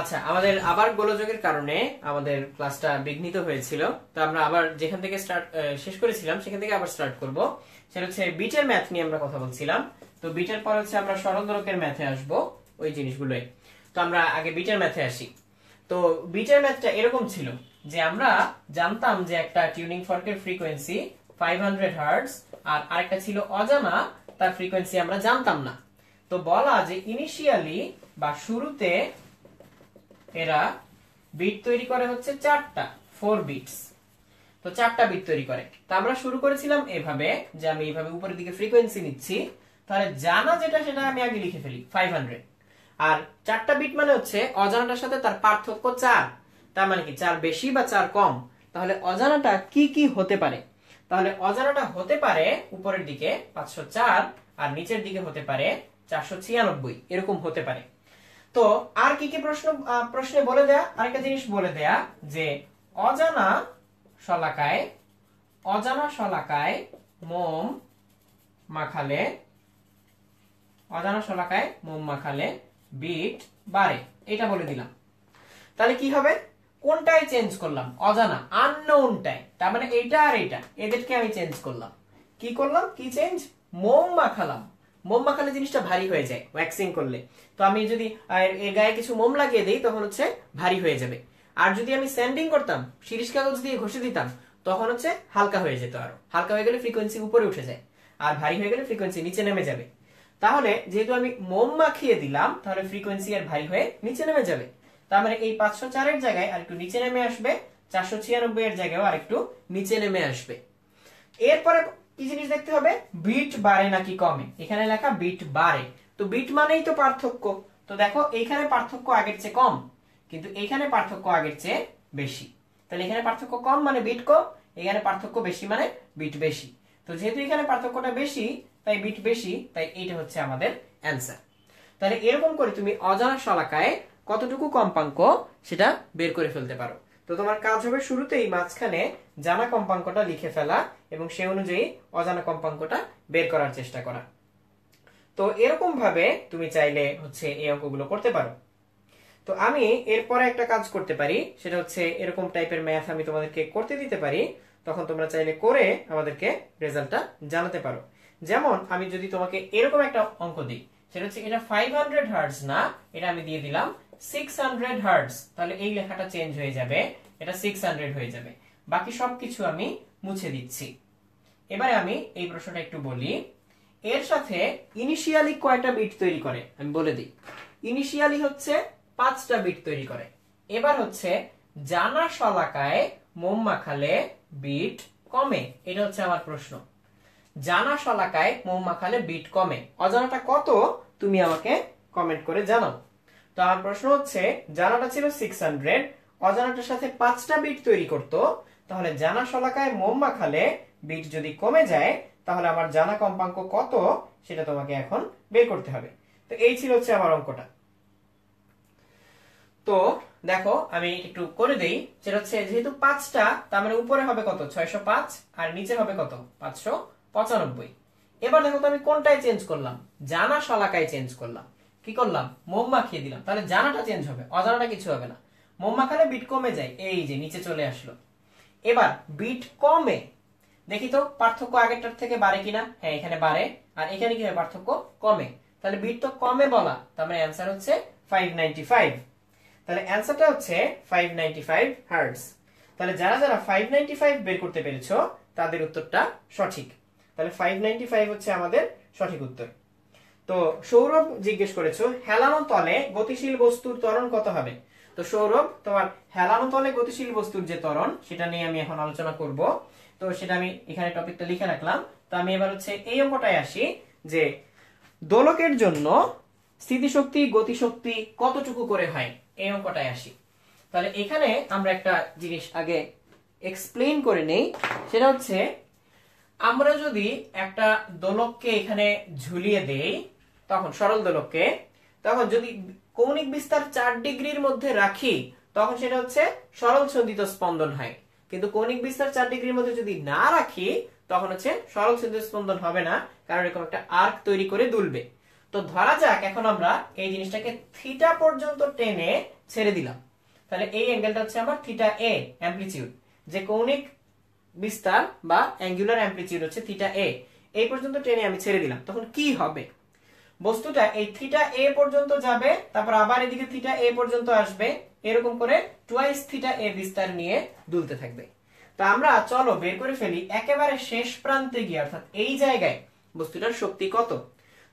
আচ্ছা আমাদের আবার গোলযোগের কারণে আমাদের ক্লাসটা বিঘ্নিত হয়েছিল। তো আমরা আবার যেখান থেকে স্টার্ট শেষ করেছিলাম, সেখান থেকে আবার স্টার্ট করব। সেটা হচ্ছে বিটের ম্যাথ নিয়ে আমরা কথা বলছিলাম। তো বিটের পর হচ্ছে আমরা সরল দোলকের ম্যাথে আসব ওই জিনিসগুলোই। তো আমরা আগে বিটের ম্যাথে আসি। তো বিটের ম্যাথটা এরকম ছিল যে আমরা জানতাম যে একটা টিউনিং ফর্কের ফ্রিকোয়েন্সি 500 হার্টজ আর আরেকটা ছিল অজানা, তার ফ্রিকোয়েন্সি আমরা জানতাম না। তো বলা যে ইনিশিয়ালি বা শুরুতে এরা বিট তৈরি করে হচ্ছে চারটা ফোর বিটস তো চারটা বিট তৈরি করে। তা আমরা শুরু করেছিলাম এভাবে যে আমি এইভাবে উপরের দিকে ফ্রিকোয়েন্সি নিচ্ছি। তাহলে জানা যেটা সেটা আমি আগে লিখে ফেলি ফাইভ হান্ড্রেড আর চারটা বিট মানে হচ্ছে অজানাটার সাথে তার পার্থক্য চার। তার মানে কি চার বেশি বা চার কম? তাহলে অজানাটা কি কি হতে পারে? তাহলে অজানাটা হতে পারে উপরের দিকে পাঁচশো চার আর নিচের দিকে হতে পারে চারশো ছিয়ানব্বই। এরকম হতে পারে। তো আর কি কি প্রশ্ন প্রশ্নে বলে দেয়া? আরেকটা জিনিস বলে দেয়া যে অজানা শলাকায় অজানা শলাকায় মোম মাখালে, অজানা শলাকায় মোম মাখালে বিট বাড়ে। এটা বলে দিলাম। তাহলে কি হবে? কোনটাই চেঞ্জ করলাম? অজানা আননোনটাই তার মানে এইটা আর এইটা। এদেরকে আমি চেঞ্জ করলাম। কি করলাম? কি চেঞ্জ? মোম মাখালাম। মোম মাখালে জিনিসটা ভারী হয়ে যায় ওয়্যাক্সিং করলে। তো আমি যদি এর গায়ে কিছু মোম লাগিয়ে দিই, তখন হচ্ছে ভারী হয়ে যাবে। আর যদি আমি স্যান্ডিং করতাম, শিরিষ কাগজ দিয়ে ঘষে দিতাম, তখন হচ্ছে হালকা হয়ে যেত আরও। হালকা হয়ে গেলে ফ্রিকোয়েন্সি উপরে উঠে যায়, আর ভারী হয়ে গেলে ফ্রিকোয়েন্সি নিচে নেমে যাবে। তাহলে যেহেতু আমি মোম মাখিয়ে দিলাম, তাহলে ফ্রিকোয়েন্সি আর ভারী হয়ে নিচে নেমে যাবে। তার মানে এই পাঁচশো চারের জায়গায় আর একটু নিচে নেমে আসবে, চারশো ছিয়ানব্বই এর জায়গায় আর একটু নিচে নেমে আসবে। এরপরে কি জিনিস দেখতে হবে? বিট বাড়ে নাকি কমে? এখানে লেখা বিট বাড়ে তো বিট মানেই তো পার্থক্য। তো দেখো, এইখানে পার্থক্য আগের চেয়ে কম, কিন্তু এখানে পার্থক্য আগের চেয়ে বেশি। তাহলে এখানে পার্থক্য কম মানে বিট কম, এখানে পার্থক্য বেশি মানে বিট বেশি। তো যেহেতু এখানে পার্থক্যটা বেশি, তাই বিট বেশি, তাই এইটা হচ্ছে আমাদের অ্যান্সার। তাহলে এরকম করে তুমি অজানা শলাকায় কতটুকু কম্পাঙ্ক সেটা বের করে ফেলতে পারো। তো তোমার কাজ হবে শুরুতেই মাঝখানে জানা কম্পাঙ্কটা লিখে ফেলা এবং সে অনুযায়ী অজানা কম্পাঙ্কটা বের করার চেষ্টা করা। তো এরকম ভাবে তুমি চাইলে হচ্ছে এই অঙ্কগুলো করতে পারো। তো আমি এরপরে একটা কাজ করতে পারি, সেটা হচ্ছে এরকম টাইপের ম্যাথ আমি তোমাদেরকে করতে দিতে পারি, তখন তোমরা চাইলে করে আমাদেরকে রেজাল্টটা জানাতে পারো। যেমন আমি যদি তোমাকে এরকম একটা অঙ্ক দিই, সেটা হচ্ছে এটা ফাইভ হান্ড্রেড হার্টস না, এটা আমি দিয়ে দিলাম সিক্স হান্ড্রেড হার্টস তাহলে এই লেখাটা চেঞ্জ হয়ে যাবে, এটা সিক্স হান্ড্রেড হয়ে যাবে। বাকি সবকিছু আমি মুছে দিচ্ছি। এবারে আমি এই প্রশ্নটা একটু বলি। এর সাথে ইনিশিয়ালি কয়টা বিট তৈরি করে? আমি বলে দিই। ইনিশিয়ালি হচ্ছে পাঁচটা বিট তৈরি করে। এবার হচ্ছে জানা শলাকায় মোম মাখালে বিট কমে। এটা হচ্ছে আমার প্রশ্ন। জানা শলাকায় মোম মাখালে বিট কমে। অজানাটা কত? তুমি আমাকে কমেন্ট করে জানাও। তো আমার প্রশ্ন হচ্ছে, জানাটা ছিল সিক্স হান্ড্রেড অজানাটার সাথে পাঁচটা বিট তৈরি করতো, তাহলে জানা বিট যদি কমে যায়, তাহলে আমার জানা কম্পাঙ্ক কত, সেটা তোমাকে এখন বের করতে হবে। তো এই ছিল হচ্ছে আমার অঙ্কটা। তো দেখো, আমি একটু করে দেই, সেটা হচ্ছে যেহেতু পাঁচটা, তার মানে উপরে হবে কত? ছয়শো পাঁচ, আর নিচে হবে কত? পাঁচশো পঁচানব্বই। এবার দেখো তো আমি কোনটায় চেঞ্জ করলাম? জানা শলাকায় চেঞ্জ করলাম। কি করলাম? মোম মাখিয়ে দিলাম। তাহলে জানাটা চেঞ্জ হবে, অজানাটা কিছু হবে না। মোম মাখালে বিট কমে যায়। এই যে, নিচে চলে আসলো। এবার বিট কমে। দেখি তো, পার্থক্য আগেরটার থেকে বাড়ে কিনা? হ্যাঁ এখানে বাড়ে। আর এখানে কি হয়? পার্থক্য কমে। তাহলে বিট তো কমে বলা। তার মানে অ্যান্সার হচ্ছে ফাইভ তাহলে অ্যান্সারটা হচ্ছে ফাইভ হার্টস তাহলে যারা যারা ফাইভ বের করতে পেরেছ, তাদের উত্তরটা সঠিক। তাহলে ফাইভ হচ্ছে আমাদের সঠিক উত্তর। তো সৌরভ জিজ্ঞেস করেছ, হেলানো তলে গতিশীল বস্তুর ত্বরণ কত হবে? তো সৌরভ, তোমার হেলানো তলে গতিশীল বস্তুর যে ত্বরণ, সেটা নিয়ে আমি এখন আলোচনা করব। তো সেটা আমি এখানে টপিকটা লিখে রাখলাম। তো আমি এবার হচ্ছে এই অঙ্কটায় আসি যে দোলকের জন্য স্থিতিশক্তি, গতিশক্তি কতটুকু করে হয়? এই অঙ্কটায় আসি। তাহলে এখানে আমরা একটা জিনিস আগে এক্সপ্লেইন করে নেই। সেটা হচ্ছে আমরা যদি একটা দোলককে এখানে ঝুলিয়ে দেই, তখন, সরল দোলককে, তখন যদি কৌণিক বিস্তার চার ডিগ্রির মধ্যে রাখি, তখন সেটা হচ্ছে সরল সন্ধিত স্পন্দন হয়। কিন্তু কৌণিক বিস্তার চার ডিগ্রির মধ্যে যদি না রাখি, তখন হচ্ছে সরল সন্ধিত স্পন্দন হবে না, কারণ এরকম একটা আর্ক তৈরি করে দুলবে। তো ধরা যাক, এখন আমরা এই জিনিসটাকে থিটা পর্যন্ত টেনে ছেড়ে দিলাম। তাহলে এই অ্যাঙ্গেলটা হচ্ছে আমার থিটা এ অ্যাম্পলিটিউড যে কৌণিক বিস্তার বা অ্যাঙ্গুলার অ্যাম্পলিটিউড হচ্ছে থিটা এ এই পর্যন্ত টেনে আমি ছেড়ে দিলাম। তখন কি হবে? বস্তুটা এই থিটা এ পর্যন্ত যাবে, তারপর আবার এদিকে থিটা এ পর্যন্ত আসবে। এরকম করে টুয়াইস থিটা এ বিস্তার নিয়ে দুলতে থাকবে। তো আমরা চলো বের করে ফেলি একেবারে শেষ প্রান্তে গিয়ে, অর্থাৎ এই জায়গায় বস্তুটার শক্তি কত?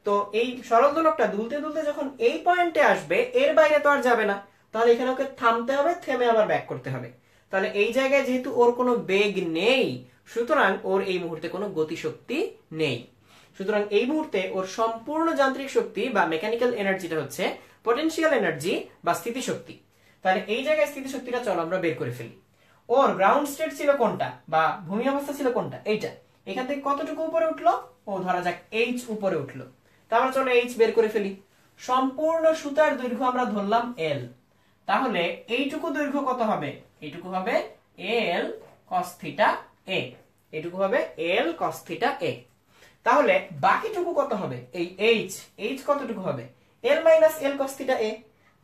তো এই সরল দোলকটা দুলতে দুলতে যখন এই পয়েন্টে আসবে, এর বাইরে তো আর যাবে না। তাহলে এখানে ওকে থামতে হবে, থেমে আবার ব্যাক করতে হবে। তাহলে এই জায়গায় যেহেতু ওর কোনো বেগ নেই, সুতরাং ওর এই মুহূর্তে কোনো গতিশক্তি নেই। সুতরাং এই মুহূর্তে ওর সম্পূর্ণ যান্ত্রিক শক্তি বা মেকানিক্যাল এনার্জিটা হচ্ছে পটেনশিয়াল এনার্জি বা স্থিতিশক্তি। তাহলে এই জায়গায় স্থিতিশক্তিটা চলো আমরা বের করে ফেলি। ওর গ্রাউন্ড স্টেট ছিল কোনটা বা ভূমি অবস্থা ছিল কোনটা? এইটা। এখান থেকে কতটুকু উপরে উঠল? ও ধরা যাক এইচ উপরে উঠল। তারপর চলো এইচ বের করে ফেলি। সম্পূর্ণ সুতার দৈর্ঘ্য আমরা ধরলাম এল তাহলে এইটুকু দৈর্ঘ্য কত হবে? এইটুকু হবে এল কস থিটা এ এইটুকু হবে এল কস থিটা এ তাহলে বাকিটুকু কত হবে? এই এইচ এইচ কতটুকু হবে? এল মাইনাস এল কস থিটা এ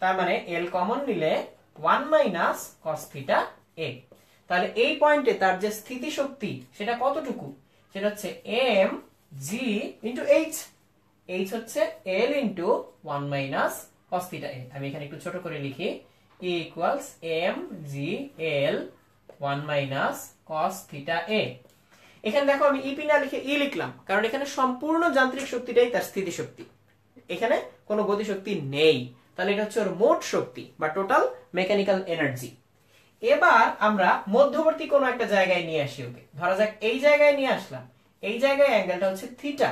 তার মানে এল কমন নিলে ওয়ান মাইনাস কস থিটা এ তাহলে এই পয়েন্টে তার যে স্থিতি শক্তি সেটা কতটুকু? সেটা হচ্ছে M G into H H হচ্ছে L into one minus cos theta এ আমি এখানে একটু ছোট করে লিখি। M G L one minus cos theta এ এখানে দেখো আমি ইপি না লিখে ই লিখলাম, কারণ এখানে সম্পূর্ণ যান্ত্রিক শক্তিটাই তার স্থিতি শক্তি। এখানে কোনো গতিশক্তি নেই, তাহলে এটা হচ্ছে ওর মোট শক্তি বা টোটাল মেকানিক্যাল এনার্জি এবার আমরা মধ্যবর্তী কোনো একটা জায়গায় নিয়ে আসি ওকে। ধরা যাক এই জায়গায় নিয়ে আসলাম, এই জায়গায় অ্যাঙ্গেলটা হচ্ছে থিটা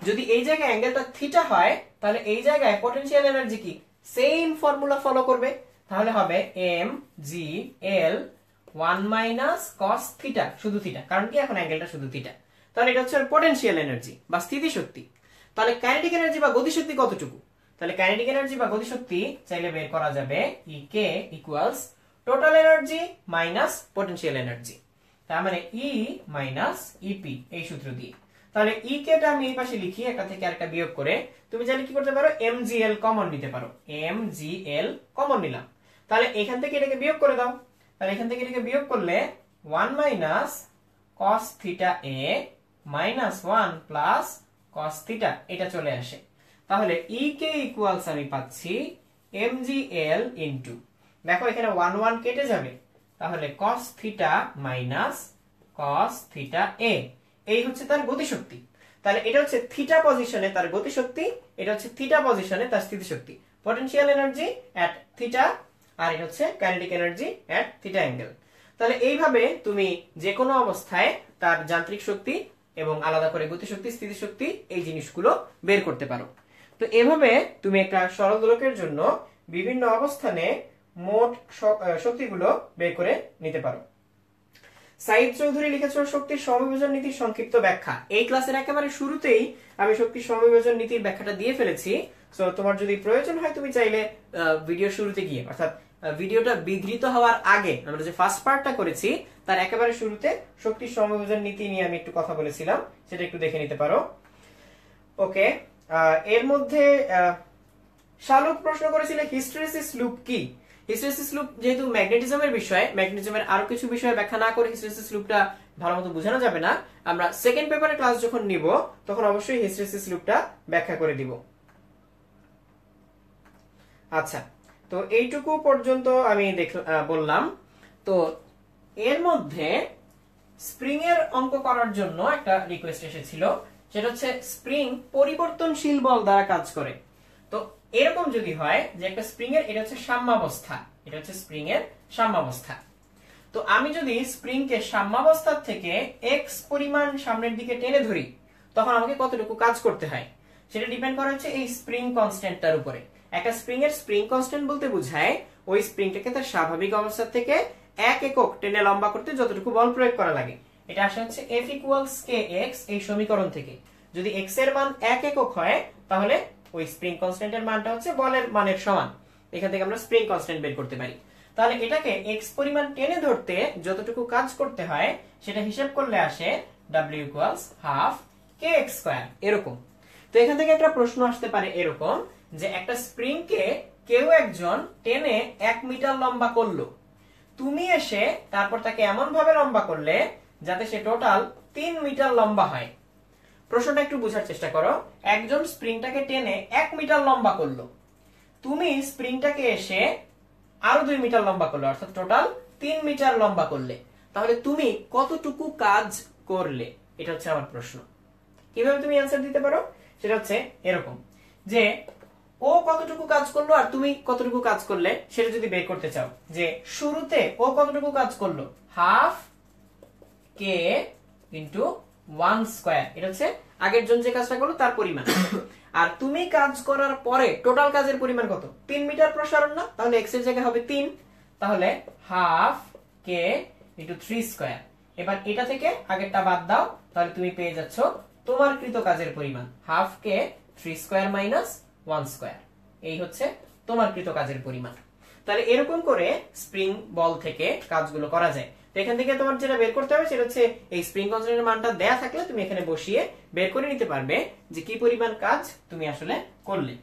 যদি এই জায়গায় অ্যাঙ্গেলটা থিটা হয়, তাহলে এই জায়গায় পটেনশিয়াল এনার্জি কি? সেম ফর্মুলা ফলো করবে, তাহলে হবে M G L one minus cos theta শুধু থিটা কারণ কি এখন অ্যাঙ্গেলটা শুধু থিটা তাহলে এটা হচ্ছে পটেনশিয়াল এনার্জি বা স্থিতি শক্তি তাহলে কাইনেটিক এনার্জি বা গতিশক্তি কতটুকু? তাহলে কাইনেটিক এনার্জি বা গতিশক্তি চাইলে বের করা যাবে E K equals total energy minus potential energy তার মানে ই মাইনাস ইপি এই সূত্র দিয়ে। তাহলে ই কেটা আমি এই পাশে লিখি, একটা থেকে আরেকটা বিয়োগ করে, তুমি চাইলে কি করতে পারো? এম জি এল কমন নিতে পারো। এম জি এল কমন নিলাম। তাহলে এখান থেকে এটাকে বিয়োগ করে দাও। তাহলে এখান থেকে এটাকে বিয়োগ করলে ওয়ান মাইনাস কস থিটা এ minus one plus cos theta এটা চলে আসে। তাহলে ই কে ইকুয়ালস আমি পাচ্ছি এম জি এল ইন্টু দেখো এখানে ওয়ান ওয়ান কেটে যাবে। তাহলে cos theta minus cos theta এ এই হচ্ছে তার গতিশক্তি। তাহলে এটা হচ্ছে থিটা পজিশনে তার গতিশক্তি, এটা হচ্ছে থিটা পজিশনে তার স্থিতিশক্তি। পটেনশিয়াল এনার্জি অ্যাট থিটা আর এটা হচ্ছে kinetic energy at theta angle তাহলে এইভাবে তুমি যে কোনো অবস্থায় তার যান্ত্রিক শক্তি এবং আলাদা করে গতিশক্তি, স্থিতিশক্তি এই জিনিসগুলো বের করতে পারো। তো এভাবে তুমি একটা সরল দোলকের জন্য বিভিন্ন অবস্থানে মোট শক্তিগুলো বের করে নিতে পারো। সাইদ চৌধুরী লিখেছ শক্তির সমবিভাজন নীতির সংক্ষিপ্ত ব্যাখ্যা। এই ক্লাসের একেবারে শুরুতেই আমি শক্তির সমবিভাজন নীতির ব্যাখ্যাটা দিয়ে ফেলেছি। সো তোমার যদি প্রয়োজন হয়, তুমি চাইলে ভিডিও শুরুতে গিয়ে, অর্থাৎ ভিডিওটা বিঘ্নিত হওয়ার আগে আমরা যে ফার্স্ট পার্টটা করেছি, তার একেবারে শুরুতে শক্তির সমবিভাজন নীতি নিয়ে আমি একটু কথা বলেছিলাম। সেটা একটু দেখে নিতে পারো। ওকে এর মধ্যে শালুক প্রশ্ন করেছিল হিস্টেরিসিস লুপ কি? হিস্টেরিসিস লুপ যেহেতু ম্যাগনেটিজমের বিষয়, ম্যাগনেটিজমের আরও কিছু বিষয় ব্যাখ্যা না করে হিস্টেরিসিস লুপটা ভালো মতো বোঝানো যাবে না, আমরা সেকেন্ড পেপারে ক্লাস যখন নিব, তখন অবশ্যই হিস্টেরিসিস লুপটা ব্যাখ্যা করে দিব। আচ্ছা তো এইটুকু পর্যন্ত আমি বললাম। তো এর মধ্যে স্প্রিং এর অঙ্ক করার জন্য একটা রিকোয়েস্ট এসেছিল, সেটা হচ্ছে স্প্রিং পরিবর্তনশীল বল দ্বারা কাজ করে। এরকম যদি হয় যে একটা স্প্রিং এর এটা হচ্ছে সাম্যাবস্থা। এটা হচ্ছে স্প্রিং এর সাম্যাবস্থা। তো আমি যদি স্প্রিং কে সাম্যাবস্থার থেকে এক্স পরিমাণ সামনের দিকে টেনে ধরি, তখন আমাকে কতটুকু কাজ করতে হয়? সেটা ডিপেন্ড করা হচ্ছে এই স্প্রিং কনস্ট্যান্টটার উপরে। একটা স্প্রিং এর স্প্রিং কনস্ট্যান্ট বলতে বোঝায়, ওই স্প্রিংটাকে তার স্বাভাবিক অবস্থা থেকে এক একক টেনে লম্বা করতে যতটুকু বল প্রয়োগ করা লাগে। এটা আসে হচ্ছে এফ ইকুয়ালস কে এক্স এই সমীকরণ থেকে। যদি এক্সের মান এক একক হয়, তাহলে ওই স্প্রিং কনস্ট্যান্টের মানটা হচ্ছে বলের মানের সমান। এখান থেকে আমরা স্প্রিং কনস্ট্যান্ট বের করতে পারি। তাহলে এটাকে এক্স পরিমাণ টেনে ধরতে যতটুকু কাজ করতে হয়, সেটা হিসাব করলে আসে W equals half K X square এরকম। তো এখান থেকে একটা প্রশ্ন আসতে পারে এরকম যে একটা স্প্রিং কে কেউ একজন টেনে এক মিটার লম্বা করল। তুমি এসে তারপর তাকে এমন ভাবে লম্বা করলে যাতে সে টোটাল তিন মিটার লম্বা হয়। প্রশ্নটা একটু বোঝার চেষ্টা করো। একজন স্প্রিংটাকে টেনে এক মিটার লম্বা করল। তুমি স্প্রিংটাকে এসে আরও দুই মিটার লম্বা করলে, অর্থাৎ টোটাল তিন মিটার লম্বা করলে। তাহলে তুমি কতটুকু কাজ করলে? এটা হচ্ছে আমার প্রশ্ন। কীভাবে তুমি অ্যান্সার দিতে পারো? সেটা হচ্ছে এরকম, যে ও কতটুকু কাজ করল আর তুমি কতটুকু কাজ করলে, সেটা যদি বের করতে চাও, যে শুরুতে ও কতটুকু কাজ করল? Half K into one square. এটা হচ্ছে আগের জন যে কাজটা করল, তার পরিমাণ। আর তুমি কাজ করার পরে টোটাল কাজের পরিমাণ কত? তিন মিটার প্রসারণ না? তাহলে এক্সের জায়গায় হবে তিন। তাহলে half K into three square এবার এটা থেকে আগেরটা বাদ দাও, তাহলে তুমি পেয়ে যাচ্ছ তোমার কৃত কাজের পরিমাণ। Half K three square minus one square এই হচ্ছে তোমার কৃত কাজের পরিমাণ। তাহলে এরকম করে স্প্রিং বল থেকে কাজগুলো করা যায়। এখান থেকে তোমার যেটা বের করতে হবে সেটা হচ্ছে এই স্প্রিং কনস্ট্যান্টের মানটা দেয়া থাকলে তুমি এখানে বসিয়ে বের করে নিতে পারবে যে কি পরিমাণ কাজ তুমি আসলে করলে।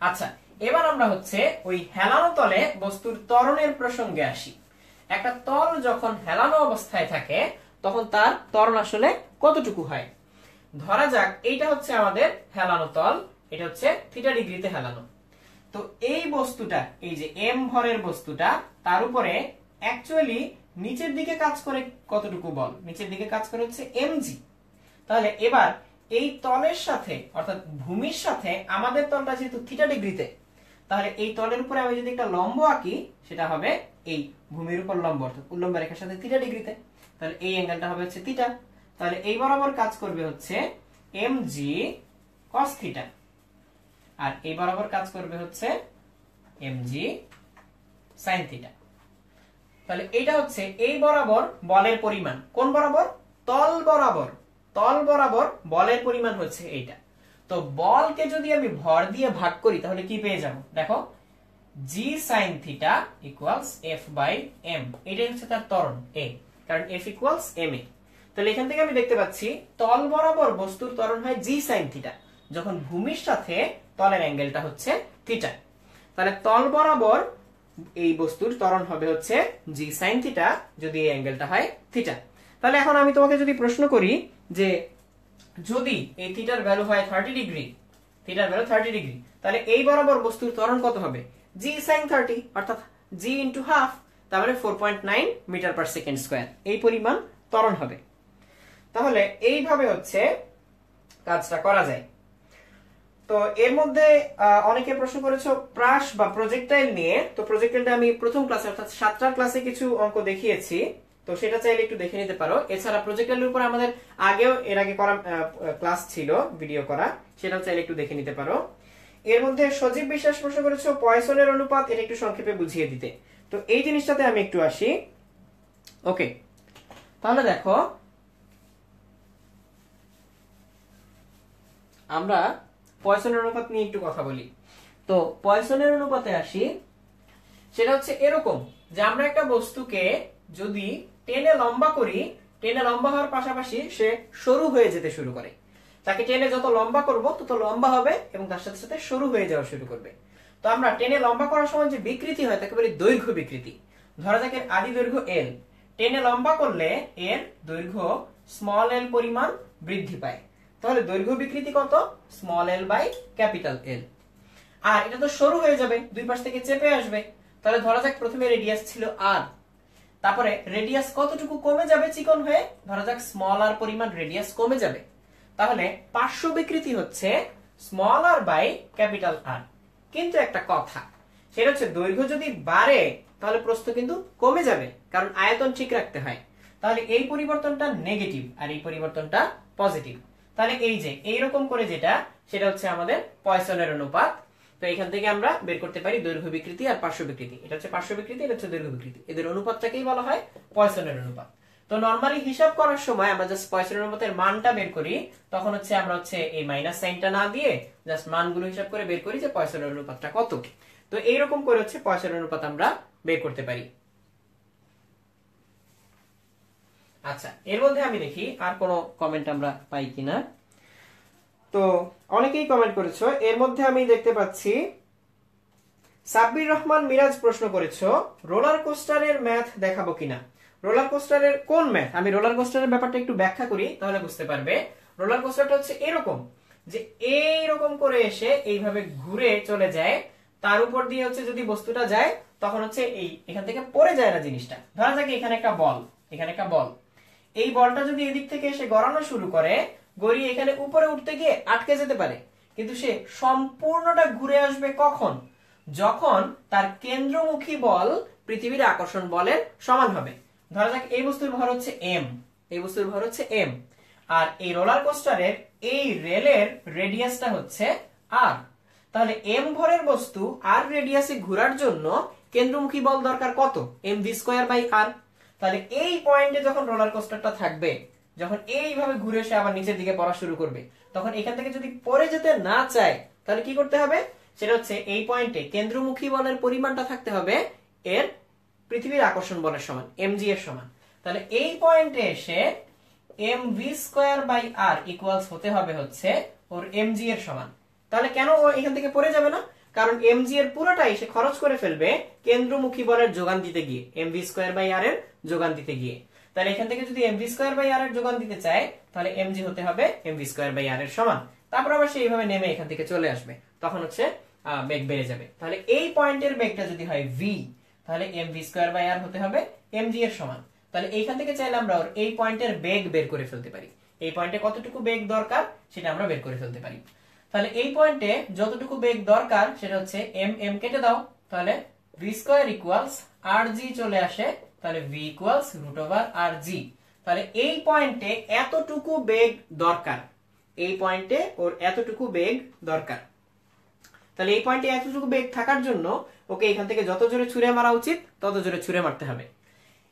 আচ্ছা এবার আমরা হচ্ছে ওই হেলানো তলে বস্তুর ত্বরণের প্রসঙ্গে আসি। একটা তল যখন হেলানো অবস্থায় থাকে, তখন তার ত্বরণ আসলে কতটুকু হয়? ধরা যাক, এইটা হচ্ছে আমাদের হেলানো তল, এটা হচ্ছে থিটা ডিগ্রিতে হেলানো। তো এই বস্তুটা, এই যে এম ভরের বস্তুটা, তার উপরে অ্যাকচুয়ালি নিচের দিকে কাজ করে কতটুকু বল? নিচের দিকে কাজ করে হচ্ছে এমজি তাহলে এবার এই তলের সাথে, অর্থাৎ ভূমির সাথে আমাদের তলটা যেহেতু থিটা ডিগ্রিতে তাহলে এই তলের উপরে আমি যদি একটা লম্ব আঁকি, সেটা হবে এই ভূমির উপর লম্ব, অর্থাৎ উল্লম্ব রেখার সাথে থিটা ডিগ্রিতে তাহলে এই অ্যাঙ্গেলটা হবে হচ্ছে থিটা তাহলে এই বরাবর কাজ করবে হচ্ছে এম জি কস থিটা আর এই বরাবর কাজ করবে হচ্ছে এম জি সাইন থিটা তাহলে এটা হচ্ছে এই বরাবর বলের পরিমাণ। কোন বরাবর? তল বরাবর। তল বরাবর বলের পরিমাণ হচ্ছে এইটা। তো বলকে যদি আমি ভর দিয়ে ভাগ করি, তাহলে কি পেয়ে যাব? দেখো G sine theta equals F by M এটাই হচ্ছে তার ত্বরণ এ কারণ এফ ইকুয়ালস এম এ তাহলে এখান থেকে আমি দেখতে পাচ্ছি, তল বরাবর বস্তুর ত্বরণ হয় জি সাইন থিটা যখন ভূমির সাথে তলের অ্যাঙ্গেলটা হচ্ছে থিটা তাহলে তল বরাবর এই বস্তুর ত্বরণ হবে হচ্ছে জি সাইন থিটা যদি এই অ্যাঙ্গেলটা হয় থিটা তাহলে এখন আমি তোমাকে যদি প্রশ্ন করি যে যদি এই থিটার ভ্যালু হয় থার্টি ডিগ্রি থিটার ভ্যালু থার্টি ডিগ্রি তাহলে এই বরাবর বস্তুর ত্বরণ কত হবে? জি সাইন থার্টি অর্থাৎ জি ইন্টু হাফ তাহলে four point nine metre per second square এই পরিমাণ ত্বরণ হবে। তাহলে এইভাবে হচ্ছে কাজটা করা যায়। তো এর মধ্যে অনেকে প্রশ্ন করেছ প্রাস বা প্রজেক্টাইল নিয়ে। তো প্রজেক্টাইলটা আমি প্রথম ক্লাসে অর্থাৎ সাতটার ক্লাসে কিছু অঙ্ক দেখিয়েছি। তো সেটা চাইলে একটু দেখে নিতে পারো। এছাড়া প্রজেক্টাইলের উপর আমাদের আগেও এর আগে করা ক্লাস ছিল ভিডিও করা। সেটাও চাইলে একটু দেখে নিতে পারো। এর মধ্যে সজীব বিশ্বাস প্রশ্ন করেছ পয়সনের অনুপাত, এটা একটু সংক্ষেপে বুঝিয়ে দিতে। তো এই জিনিসটাতে আমি একটু আসি। ওকে তাহলে দেখো, আমরা পয়সনের অনুপাত নিয়ে একটু কথা বলি। তো পয়সনের অনুপাতে আসি, সেটা হচ্ছে এরকম যে আমরা একটা বস্তুকে যদি টেনে লম্বা করি, টেনে লম্বা হওয়ার পাশাপাশি সে সরু হয়ে যেতে শুরু করে। তাকে টেনে যত লম্বা করব, তত লম্বা হবে এবং তার সাথে সাথে সরু হয়ে যাওয়া শুরু করবে। তো আমরা টেনে লম্বা করার সময় যে বিকৃতি হয়, তাকে বলি দৈর্ঘ্য বিকৃতি। ধরা যাক এর আদি দৈর্ঘ্য এল টেনে লম্বা করলে এর দৈর্ঘ্য স্মল এল পরিমাণ বৃদ্ধি পায়। তাহলে দৈর্ঘ্য বিকৃতি কত? Small L by capital L আর এটা তো সরু হয়ে যাবে, দুই পাশ থেকে চেপে আসবে। তাহলে ধরা যাক প্রথমে রেডিয়াস ছিল আর তারপরে রেডিয়াস কতটুকু কমে যাবে চিকন হয়ে? ধরা যাক স্মল আর পরিমাণ রেডিয়াস কমে যাবে। তাহলে পার্শ্ব বিকৃতি হচ্ছে small R by capital R কিন্তু একটা কথা, সেটা হচ্ছে দৈর্ঘ্য যদি বাড়ে, তাহলে প্রস্থ কিন্তু কমে যাবে, কারণ আয়তন ঠিক রাখতে হয়। তাহলে এই পরিবর্তনটা নেগেটিভ আর এই পরিবর্তনটা পজিটিভ তাহলে এই যে, এইরকম করে যেটা, সেটা হচ্ছে আমাদের পয়সনের অনুপাত। তো এখান থেকে আমরা বের করতে পারি দৈর্ঘ্য বিকৃতি আর পার্শ্ব বিকৃতি। এটা হচ্ছে পার্শ্ব বিকৃতি, এটা হচ্ছে দৈর্ঘ্য বিকৃতি। এদের অনুপাতটাকেই বলা হয় পয়সনের অনুপাত। তো নর্মালি হিসাব করার সময় আমরা জাস্ট পয়সনের অনুপাতের মানটা বের করি, তখন হচ্ছে আমরা হচ্ছে এই মাইনাস সাইনটা না দিয়ে জাস্ট মানগুলো হিসাব করে বের করি যে পয়সনের অনুপাতটা কত। তো এইরকম করে হচ্ছে পয়সনের অনুপাত আমরা বের করতে পারি। আচ্ছা এর মধ্যে আমি দেখি আর কোনো কমেন্ট আমরা পাই কিনা। তো, অনেকেই কমেন্ট করেছ। এর মধ্যে আমি দেখতে পাচ্ছি, সাব্বির রহমান মিরাজ প্রশ্ন করেছ রোলার কোস্টারের ম্যাথ দেখাবো কিনা? রোলার কোস্টারের কোন ম্যাথ আমি রোলার কোস্টারের ব্যাপারটা একটু ব্যাখ্যা করি, তাহলে বুঝতে পারবে। রোলার কোস্টারটা হচ্ছে এরকম, যে এইরকম করে এসে এইভাবে ঘুরে চলে যায়, তার উপর দিয়ে হচ্ছে যদি বস্তুটা যায়, তখন হচ্ছে এই, এখান থেকে পড়ে যায় না জিনিসটা। ধরা যাক এখানে একটা বল এখানে একটা বল এই বলটা যদি এদিক থেকে এসে গড়ানো শুরু করে গড়িয়ে এখানে উপরে উঠতে গিয়ে আটকে যেতে পারে। কিন্তু সে সম্পূর্ণটা ঘুরে আসবে কখন? যখন তার কেন্দ্রমুখী বল পৃথিবীর আকর্ষণ বলের সমান হবে। ধরা যাক, এই বস্তুর ভর হচ্ছে এম এই বস্তুর ভর হচ্ছে এম আর এই রোলার কোস্টারের এই রেলের রেডিয়াসটা হচ্ছে আর তাহলে এম ভরের বস্তু আর রেডিয়াসে ঘোরার জন্য কেন্দ্রমুখী বল দরকার কত? M V square by R তাহলে এই পয়েন্টে যখন রোলার কোস্টারটা থাকবে, যখন এইভাবে ঘুরে এসে আবার নিচের দিকে পড়া শুরু করবে, তখন এখান থেকে যদি পরে যেতে না চায়, তাহলে কি করতে হবে? সেটা হচ্ছে এই পয়েন্টে কেন্দ্রমুখী বলের পরিমাণটা থাকতে হবে এর পৃথিবীর আকর্ষণ বলের সমান এম এর সমান। তাহলে এই পয়েন্টে এসে M V square by R equals হতে হবে হচ্ছে ওর এম এর সমান। তাহলে কেন ও এখান থেকে পড়ে যাবে না? কারণ এম এর পুরোটাই সে খরচ করে ফেলবে কেন্দ্রমুখী বলের যোগান দিতে গিয়ে M V square by R এর যোগান দিতে গিয়ে। তাহলে এখান থেকে যদি M V square by R এর যোগান দিতে চায়, তাহলে এম জি হতে হবে M V square by R এর সমান। তারপর আবার সে এইভাবে নেমে এখান থেকে চলে আসবে। তখন হচ্ছে বেগ বেড়ে যাবে। তাহলে এই পয়েন্টের বেগটা যদি হয় ভি তাহলে M V square by R হতে হবে এম জি এর সমান। তাহলে এইখান থেকে চাইলে আমরা ওর এই পয়েন্টের বেগ বের করে ফেলতে পারি। এই পয়েন্টে কতটুকু বেগ দরকার, সেটা আমরা বের করে ফেলতে পারি। তাহলে এই পয়েন্টে যতটুকু বেগ দরকার, সেটা হচ্ছে এম এম কেটে দাও। তাহলে V square equals R G চলে আসে, তাহলে V equals root over R G তাহলে এই পয়েন্টে এতটুকু বেগ দরকার। এই পয়েন্টে ওর এতটুকু বেগ দরকার। তাহলে এই পয়েন্টে এতটুকু বেগ থাকার জন্য ওকে এখান থেকে যত জোরে ছুঁড়ে মারা উচিত, তত জোরে ছুঁড়ে মারতে হবে।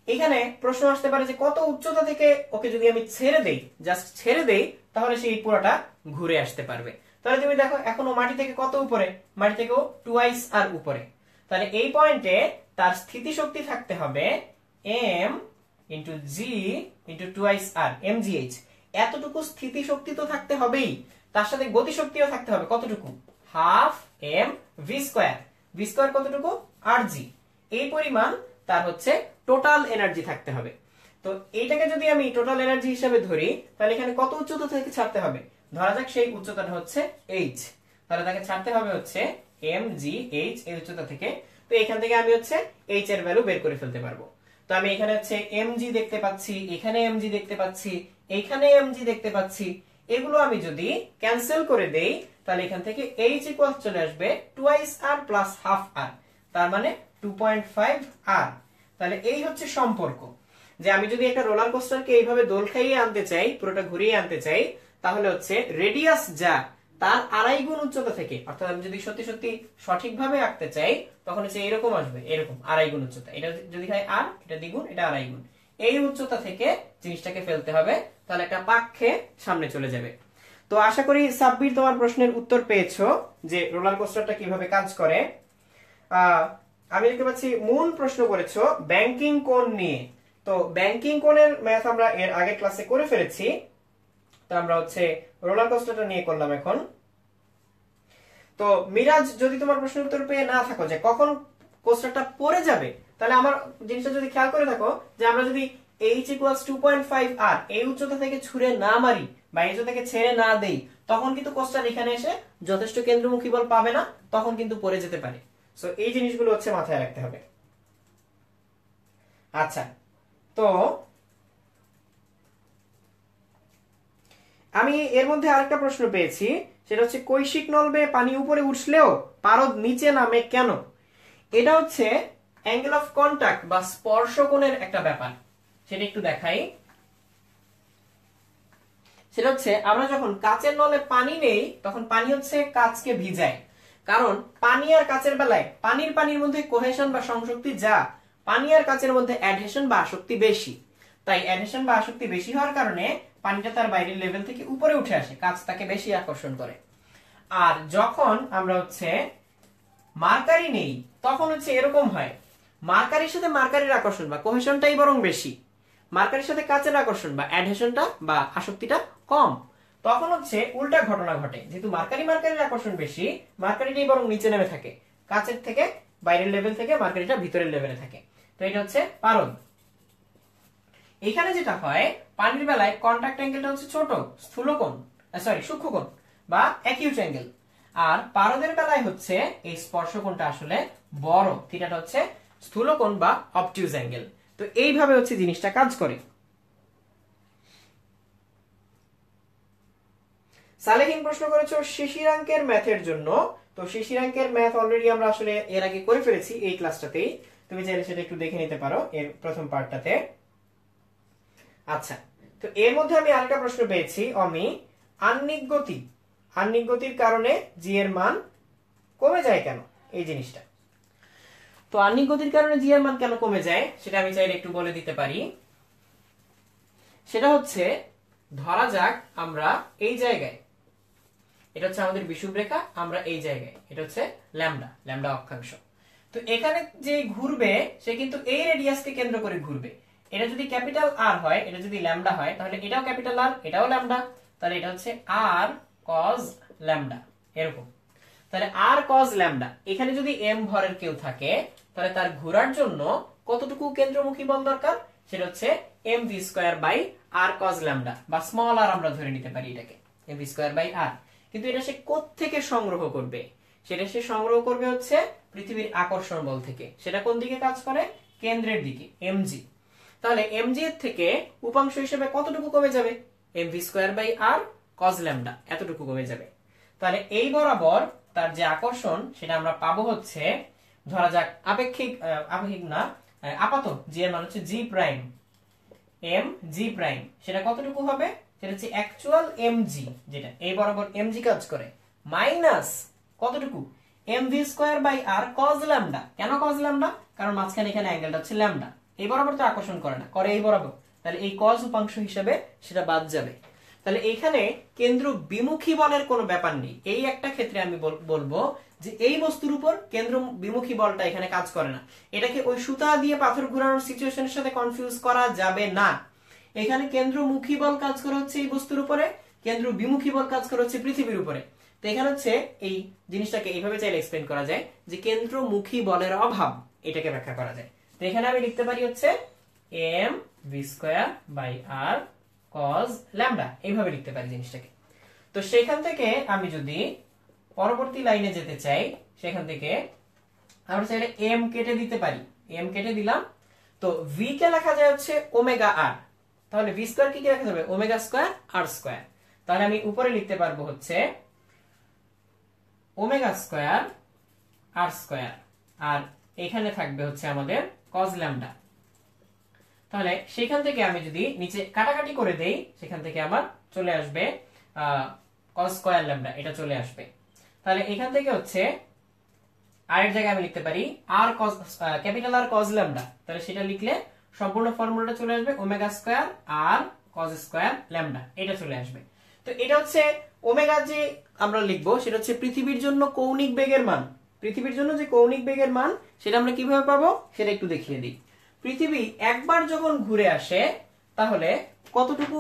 এখানে প্রশ্ন আসতে পারে যে কত উচ্চতা থেকে ওকে যদি আমি ছেড়ে দেই জাস্ট ছেড়ে দেই, তাহলে সেই পুরোটা ঘুরে আসতে পারবে। তাহলে তুমি দেখো, এখনও মাটি থেকে কত উপরে? মাটি থেকেও টুয়াইস আর উপরে। তাহলে এই পয়েন্টে তার স্থিতি শক্তি থাকতে হবে M into G into twice R M G H এতটুকু স্থিতি শক্তি তো থাকতে হবেই। তার সাথে গতি শক্তিও থাকতে হবে। কতটুকু? Half M V square V square কতটুকু? আর জি এই পরিমাণ তার হচ্ছে টোটাল এনার্জি থাকতে হবে। তো এইটাকে যদি আমি টোটাল এনার্জি হিসেবে ধরি, তাহলে এখানে কত উচ্চতা থেকে ছাড়তে হবে? ধরা যাক সেই উচ্চতাটা হচ্ছে এইচ তাহলে তাকে ছাড়তে হবে হচ্ছে এম জি এইচ এই উচ্চতা থেকে। তো এখান থেকে আমি হচ্ছে এইচ এর ভ্যালু বের করে ফেলতে পারব। তো আমি এখানে হচ্ছে এম জি দেখতে পাচ্ছি, এখানে এম জি দেখতে পাচ্ছি, এখানে এম জি দেখতে পাচ্ছি। এগুলো আমি যদি ক্যান্সেল করে দেই, তাহলে এখান থেকে এইচ ইকুয়াল চলে আসবে টুয়াইস আর প্লাস হাফ আর তার মানে টু পয়েন্ট ফাইভ আর তাহলে এই হচ্ছে সম্পর্ক। যে আমি যদি একটা রোলার কোস্টারকে এইভাবে দোল খাইয়ে আনতে চাই, পুরোটা ঘুরিয়ে আনতে চাই তাহলে হচ্ছে রেডিয়াস যা, তার আড়াই গুণ উচ্চতা থেকে, অর্থাৎ আমি যদি সত্যি সত্যি সঠিকভাবে আঁকতে চাই, তখন হচ্ছে এরকম আসবে, এরকম, আড়াই গুণ উচ্চতা। এটা যদি হয় আর এটা দ্বিগুণ, এটা আড়াই গুণ। এই উচ্চতা থেকে জিনিসটাকে ফেলতে হবে, তাহলে একটা পাক্ষে সামনে চলে যাবে। তো আশা করি সাব্বির তোমার প্রশ্নের উত্তর পেয়েছ, যে রোলার কোস্টারটা কীভাবে কাজ করে। আমি দেখতে পাচ্ছি, মূল প্রশ্ন করেছ ব্যাংকিং কোন নিয়ে। তো ব্যাংকিং কোণের ম্যাথ আমরা এর আগের ক্লাসে করে ফেলেছি। তো আমরা হচ্ছে রোলার কোস্টারটা নিয়ে করলাম এখন। তো মিরাজ, যদি তোমার প্রশ্নের উত্তর পেয়ে না থাকো যে কখন কোস্টারটা পড়ে যাবে, তাহলে আমার জিনিসটা যদি খেয়াল করে থাকো যে আমরা যদি ফাইভ আর এই উচ্চতা থেকে না মারি বা এই থেকে ছেড়ে না দেই, তখন কিন্তু কোস্টার এখানে এসে যথেষ্ট কেন্দ্রমুখী বল পাবে না, তখন কিন্তু পড়ে যেতে পারে। সো এই জিনিসগুলো হচ্ছে মাথায় রাখতে হবে। আচ্ছা তো আমি এর মধ্যে আরেকটা প্রশ্ন পেয়েছি, সেটা হচ্ছে, কৈশিক নলবে পানি উপরে উঠলেও পারদ নিচে নামে কেন? এটা হচ্ছে অ্যাঙ্গেল অফ কন্টাক্ট বা স্পর্শ কোণের একটা ব্যাপার। সেটা একটু দেখাই। সেটা হচ্ছে, আমরা যখন কাচের নলে পানি নেই, তখন পানি হচ্ছে কাচকে ভিজায়। কারণ পানি আর কাচের বেলায়, পানির পানির মধ্যে কোহেশন বা সংশক্তি যা, পানি আর কাচের মধ্যে অ্যাডহেশন বা আসক্তি বেশি। তাই অ্যাডহেশন বা আসক্তি বেশি হওয়ার কারণে পানিটা তার বাইরের লেভেল থেকে উপরে উঠে আসে কাচ তাকে বেশি আকর্ষণ করে। আর যখন আমরা হচ্ছে মার্কারি নেই, তখন হচ্ছে এরকম হয়, মার্কারির সাথে মার্কারির আকর্ষণ বা কোহেশনটাই বরং বেশি। মার্কারির সাথে কাচের আকর্ষণ বা অ্যাডহেশনটা বা আসক্তিটা কম। তখন হচ্ছে উল্টা ঘটনা ঘটে, যেহেতু মার্কারি মার্কারির আকর্ষণ বেশি মার্কারিটাই বরং নিচে নেমে থাকে। কাচের থেকে বাইরের লেভেল থেকে মার্কারিটা ভিতরের লেভেলে থাকে। তো এটা হচ্ছে পারদ। এখানে যেটা হয়, পানির বেলায় কন্টাক্ট অ্যাঙ্গেলটা হচ্ছে ছোট স্থূলকোণ সরি সূক্ষ্মকোণ বা অ্যাকিউট অ্যাঙ্গেল আর পারদের বেলায় হচ্ছে এই স্পর্শকোণটা আসলে বড় থিটাটা হচ্ছে স্থূলকোণ বা অপটিউজ অ্যাঙ্গেল তো এইভাবে হচ্ছে জিনিসটা কাজ করে। সালেহীন প্রশ্ন করেছ শিশিরাঙ্কের ম্যাথের জন্য? তো শিশিরাঙ্কের ম্যাথ অলরেডি আমরা আসলে এর আগে করে ফেলেছি এই ক্লাসটাতেই তুমি চাইলে সেটা একটু দেখে নিতে পারো এর প্রথম পার্টটাতে আচ্ছা তো এর মধ্যে আমি আরেকটা প্রশ্ন পেয়েছি, অমি আন্নিক গতি আন্নিক গতির কারণে জি এর মান কমে যায় কেন? এই জিনিসটা। তো আন্নিক গতির কারণে জি এর মান কেন কমে যায়, সেটা আমি চাইলে একটু বলে দিতে পারি। সেটা হচ্ছে, ধরা যাক আমরা এই জায়গায়, এটা হচ্ছে আমাদের বিষুব রেখা আমরা এই জায়গায়, এটা হচ্ছে ল্যামডা ল্যামডা অক্ষাংশ। তো এখানে যে ঘুরবে, সে কিন্তু এই রেডিয়াসকে কেন্দ্র করে ঘুরবে। এটা যদি ক্যাপিটাল আর হয়, এটা যদি ল্যামডা হয়, তাহলে এটাও ক্যাপিটাল আর এটাও ল্যামডা। তাহলে এটা হচ্ছে আর কজ ল্যামডা, এরকম। তাহলে আর কজ ল্যামডা, এখানে যদি এম ভরের কেউ থাকে, তাহলে তার ঘোরার জন্য কতটুকু কেন্দ্রমুখী বল দরকার? সেটা হচ্ছে M V square by R cos lambda, বা স্মল আর আমরা ধরে নিতে পারি এটাকে M V square by R কিন্তু এটা সে থেকে সংগ্রহ করবে? সেটা সে সংগ্রহ করবে হচ্ছে পৃথিবীর আকর্ষণ বল থেকে। সেটা কোন দিকে কাজ করে? কেন্দ্রের দিকে এমজি তাহলে এমজি এর থেকে উপাংশ হিসেবে কতটুকু কমে যাবে? M V square by R cos lambda এতটুকু কমে যাবে। তাহলে এই বরাবর তার যে আকর্ষণ, সেটা আমরা পাবো হচ্ছে, ধরা যাক আপেক্ষিক আপেক্ষিক না আপাত জি এর মান হচ্ছে G prime M G prime সেটা কতটুকু হবে? সেটা হচ্ছে অ্যাকচুয়াল এম জি যেটা এই বরাবর এম জি কাজ করে মাইনাস কতটুকু? M V square by R cos lambda কেন কজ ল্যামডা কারণ মাঝখানে এখানে অ্যাঙ্গেলটা হচ্ছে ল্যামডা এই বরাবর তো আকর্ষণ করে না, করে এই বরাবর। তাহলে এই কজ উপাংশ হিসেবে সেটা বাদ যাবে। তাহলে এখানে কেন্দ্র বিমুখী বলের কোনো ব্যাপার নেই। এই একটা ক্ষেত্রে আমি বলব যে এই বস্তুর উপর কেন্দ্র বিমুখী বলটা এখানে কাজ করে না। এটাকে ওই সুতা দিয়ে পাথর ঘুরানোর সিচুয়েশনের সাথে কনফিউজ করা যাবে না। এখানে কেন্দ্রমুখী বল কাজ করে হচ্ছে এই বস্তুর উপরে কেন্দ্র বিমুখী বল কাজ করে হচ্ছে পৃথিবীর উপরে। তো এখানে হচ্ছে এই জিনিসটাকে এইভাবে চাইলে এক্সপ্লেন করা যায় যে কেন্দ্রমুখী বলের অভাব এটাকে ব্যাখ্যা করা যায়। তো এখানে আমি লিখতে পারি হচ্ছে M V square by R cos lambda এইভাবে লিখতে পারি জিনিসটাকে। তো সেখান থেকে আমি যদি পরবর্তী লাইনে যেতে চাই, সেখান থেকে আমরা চাইলে এম কেটে দিতে পারি। এম কেটে দিলাম। তো ভি কে লেখা যায় হচ্ছে ওমেগা আর তাহলে ভি স্কোয়ার কি কি লেখা যাবে? ওমেগা স্কোয়ার আর স্কোয়ার তাহলে আমি উপরে লিখতে পারব হচ্ছে ওমেগা স্কোয়ার আর স্কোয়ার আর এখানে থাকবে হচ্ছে আমাদের কজ ল্যামডা তাহলে সেখান থেকে আমি যদি নিচে কাটাকাটি করে দেই, সেখান থেকে আমার চলে আসবে কজ স্কোয়ার ল্যামডা এটা চলে আসবে। তাহলে এখান থেকে হচ্ছে আরেক জায়গায় আমি লিখতে পারি R cos capital R cos lambda তাহলে সেটা লিখলে সম্পূর্ণ ফর্মুলাটা চলে আসবে omega square R cos square lambda এটা চলে আসবে। তো এটা হচ্ছে ওমেগা যে আমরা লিখব, সেটা হচ্ছে পৃথিবীর জন্য কৌণিক বেগের মান। পৃথিবীর জন্য যে কৌণিক বেগের মান, সেটা আমরা কীভাবে পাবো? সেটা একটু দেখিয়ে দিই। পৃথিবী একবার যখন ঘুরে আসে, তাহলে কতটুকু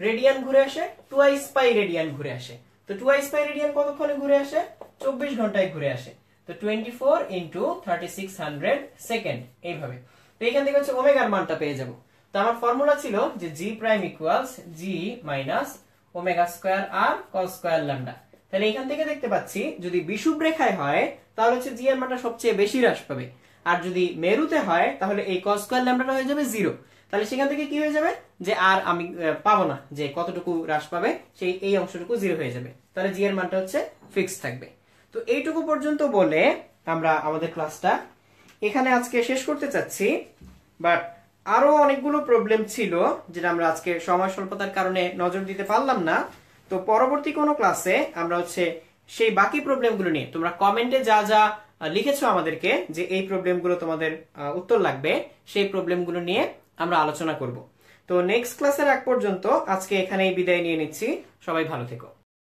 রেডিয়ান ঘুরে আসে? টুয়াইস পাই রেডিয়ান ঘুরে আসে। তো টুয়াইস পাই রেডিয়ান কতক্ষণে ঘুরে আসে? চব্বিশ ঘন্টায় ঘুরে আসে। তো twenty four into thirty six hundred second এইভাবে। তো এখান থেকে হচ্ছে ওমেগার মানটা পেয়ে যাব। তো আমার ফর্মুলা ছিল যে G prime equals G minus omega square R cos square lambda তাহলে এখান থেকে দেখতে পাচ্ছি, যদি বিষুব রেখায় হয়, তাহলে হচ্ছে জি এর মানটা সবচেয়ে বেশি হ্রাস পাবে। আর যদি মেরুতে হয়, তাহলে এই কস স্কোয়ার ল্যামডাটা হয়ে যাবে জিরো তাহলে সেখান থেকে কি হয়ে যাবে? যে আর আমি পাবো না, যে কতটুকু হ্রাস পাবে, সেই এই অংশটুকু জিরো হয়ে যাবে। তাহলে জি এর মানটা হচ্ছে ফিক্স থাকবে। তো এইটুকু পর্যন্ত বলে আমরা আমাদের ক্লাসটা এখানে আজকে শেষ করতে চাচ্ছি বাট আরও অনেকগুলো প্রবলেম ছিল, যেটা আমরা আজকে সময় স্বল্পতার কারণে নজর দিতে পারলাম না। তো পরবর্তী কোনো ক্লাসে আমরা হচ্ছে সেই বাকি প্রবলেমগুলো নিয়ে, তোমরা কমেন্টে যা যা লিখেছো আমাদেরকে যে এই প্রবলেমগুলো তোমাদের উত্তর লাগবে, সেই প্রবলেমগুলো নিয়ে আমরা আলোচনা করব। তো নেক্সট ক্লাসের এক পর্যন্ত আজকে এখানেই বিদায় নিয়ে নিচ্ছি। সবাই ভালো থেকো।